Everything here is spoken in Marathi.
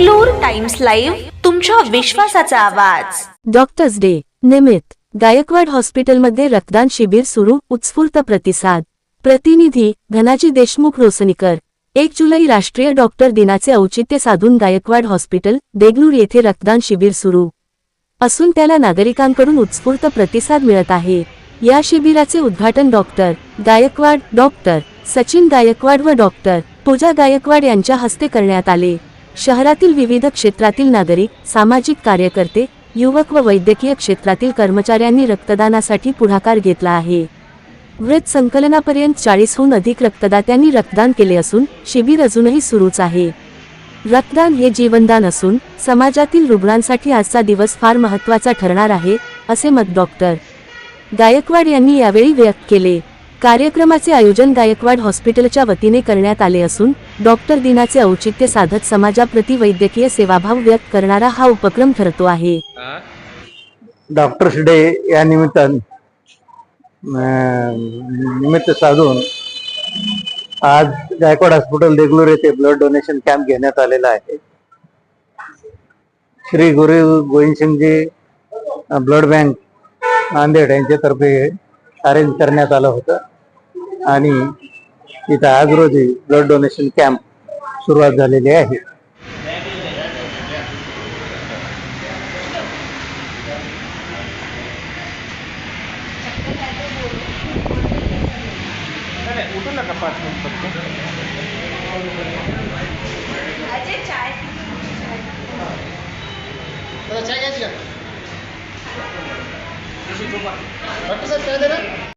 देगलूर टाइम्स लाईव्ह तुमच्या विश्वासाचा आवाज. डॉक्टर्स डे निमित्त गायकवाड हॉस्पिटलमध्ये रक्तदान शिबिर सुरू उत्स्फूर्त प्रतिसाद. प्रतिनिधी धनाजी देशमुख रोसनीकर एक जुलै राष्ट्रीय डॉक्टर दिनाचे औचित्य साधून गायकवाड हॉस्पिटल देगलूर येथे रक्तदान शिबिर सुरू. असून त्याला नागरिकांकडून उत्स्फूर्त प्रतिसाद मिळत आहे. या शिबिराचे उद्घाटन डॉक्टर गायकवाड डॉक्टर सचिन गायकवाड व डॉक्टर पूजा गायकवाड यांच्या हस्ते करण्यात आले. शहरातील विविध क्षेत्रातील नागरिक सामाजिक कार्यकर्ते युवक व वैद्यकीय क्षेत्रातील कर्मचाऱ्यांनी रक्तदानासाठी पुढाकार घेतला आहे. वृत्त संकलनापर्यंत चाळीसहून अधिक रक्तदात्यांनी रक्तदान केले असून शिबिर अजूनही सुरूच आहे. रक्तदान हे जीवनदान असून समाजातील रुग्णांसाठी आजचा दिवस फार महत्त्वाचा ठरणार आहे असे मत डॉक्टर गायकवाड यांनी यावेळी व्यक्त केले. कार्यक्रमाचे आयोजन गायकवाड हॉस्पिटलच्या वतीने करण्यात आले असून डॉक्टर दिनाचे औचित्य साधत समाजाप्रती वैद्यकीय सेवाभाव व्यक्त करणारा हा उपक्रम ठरतो आहे. डॉक्टर्स डे या निमित्तान निमित्त साधून आज गायकवाड हॉस्पिटल देगलूर येथे ब्लड डोनेशन कॅम्प घेण्यात आलेला आहे. श्री गुरु गोविंदसिंगजी ब्लड बँक नांदेड यांच्यातर्फे अरेंज करण्यात आलं होतं. आणि इथं आज रोजी ब्लड डोनेशन कॅम्प सुरुवात झालेली आहे.